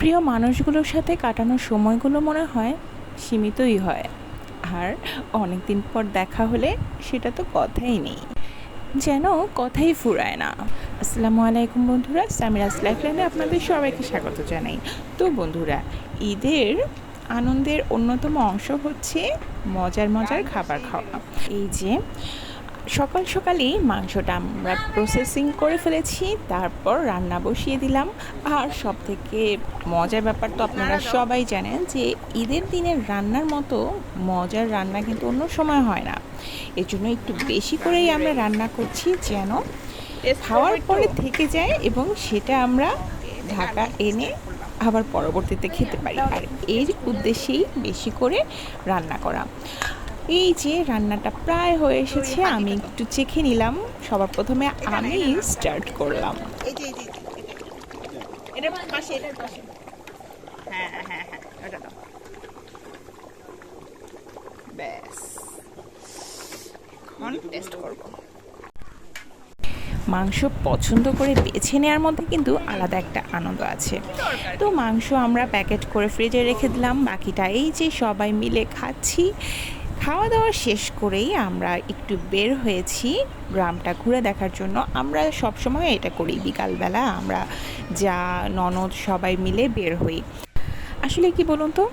প্রিয় মানুষগুলোর সাথে কাটানো সময়গুলো মনে হয় সীমিতই হয়। আর অনেক দিন পর দেখা হলে সেটা তো কথাই নেই। যেন কথাই ফুরায় না। আসসালামু আলাইকুম বন্ধুরা, সামিরাস লাইফলাইনে আপনাদের সবাইকে স্বাগত জানাই। তো বন্ধুরা, ঈদের আনন্দের অন্যতম অংশ হচ্ছে মজার মজার খাবার খাওয়া। এই যে সকাল সকালেই মাংসটা আমরা প্রসেসিং করে ফেলেছি তারপর রান্না বসিয়ে দিলাম। আর সব থেকে মজার ব্যাপার তো আপনারা সবাই জানেন যে ঈদের দিনের রান্নার মতো মজার রান্না কিন্তু অন্য সময় হয় না। এর জন্য একটু বেশি করেই আমরা রান্না করছি যেন খাওয়ার পরে থেকে যায় এবং সেটা আমরা ঢাকা এনে আবার পরবর্তীতে খেতে পারি। আর এর উদ্দেশ্যেই বেশি করে রান্না করা। এই যে রান্নাটা প্রায় হয়ে এসেছে আমি একটু চেখে নিলাম। সবার প্রথমে আমি স্টার্ট করলাম। এই যে এই পাশে এটার পাশে। হ্যাঁ হ্যাঁ হ্যাঁ হ্যাঁ ওটা দাও। ব্যাস। এখন টেস্ট করব। মাংস পছন্দ করে বেছে নেওয়ার মধ্যে কিন্তু আলাদা একটা আনন্দ আছে। তো মাংস আমরা প্যাকেট করে ফ্রিজে রেখে দিলাম। বাকিটা এই যে সবাই মিলে খাচ্ছি। খাওয়া দাওয়া শেষ করেই আমরা একটু বের হয়েছি গ্রামটা ঘুরে দেখার জন্য। আমরা সবসময় এটা করি, বিকালবেলা আমরা যা ননদ সবাই মিলে বের হই। আসলে কি বলুন তো,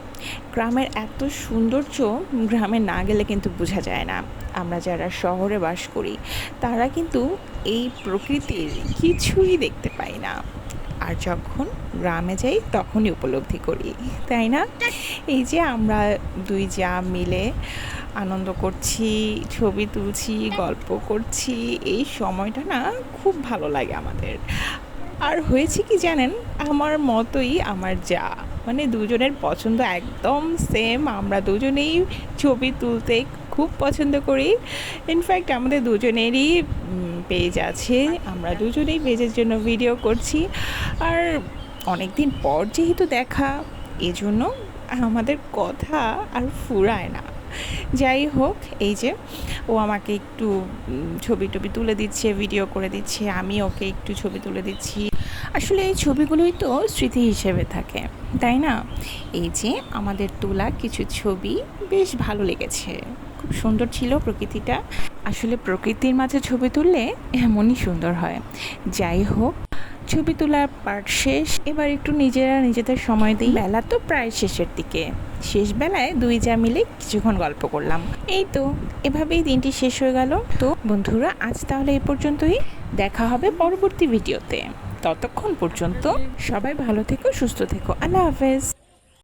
গ্রামের এত সৌন্দর্য গ্রামে না গেলে কিন্তু বোঝা যায় না। আমরা যারা শহরে বাস করি, তারা কিন্তু এই প্রকৃতির কিছুই দেখতে পাই না। আর যখন গ্রামে যাই, তখনই উপলব্ধি করি, তাই না? এই যে আমরা দুই যা মিলে আনন্দ করছি, ছবি তুলছি, গল্প করছি। এই সময়টা না খুব ভালো লাগে আমাদের। আর হয়েছে কি জানেন? আমার মতোই আমার যা। মানে দুজনের পছন্দ একদম সেম আমরা দুজনেই ছবি তুলতে খুব পছন্দ করি। ইনফ্যাক্ট আমাদের দুজনেরই পেজ আছে। আমরা দুজনেই পেজের জন্য ভিডিও করছি। আর অনেক দিন পর যেহেতু দেখা, এজন্য আমাদের কথা আর ফুরায় না। যাই হোক, এই যে ও আমাকে একটু ছবি টবি তুলে দিচ্ছে ভিডিও করে দিচ্ছে, আমি ওকে একটু ছবি তুলে দিচ্ছি। আসলে এই ছবিগুলোই তো স্মৃতি হিসেবে থাকে, তাই না? এই যে আমাদের তোলা কিছু ছবি বেশ ভালো লেগেছে, খুব সুন্দর ছিল প্রকৃতিটা। আসলে প্রকৃতির মাঝে ছবি তুললে এমনই সুন্দর হয়। যাই হোক ছবি তোলার পার্ট শেষ। এবার একটু নিজেরা নিজেদের সময় দিই। বেলা তো প্রায় শেষের দিকে। শেষ বেলায় দুই যা মিলে কিছুক্ষণ গল্প করলাম। এই তো, এভাবেই দিনটি শেষ হয়ে গেল। তো বন্ধুরা, আজ তাহলে এই পর্যন্তই। দেখা হবে পরবর্তী ভিডিওতে। ততক্ষণ পর্যন্ত সবাই ভালো থেকো, সুস্থ থেকো। আল্লাহ হাফেজ।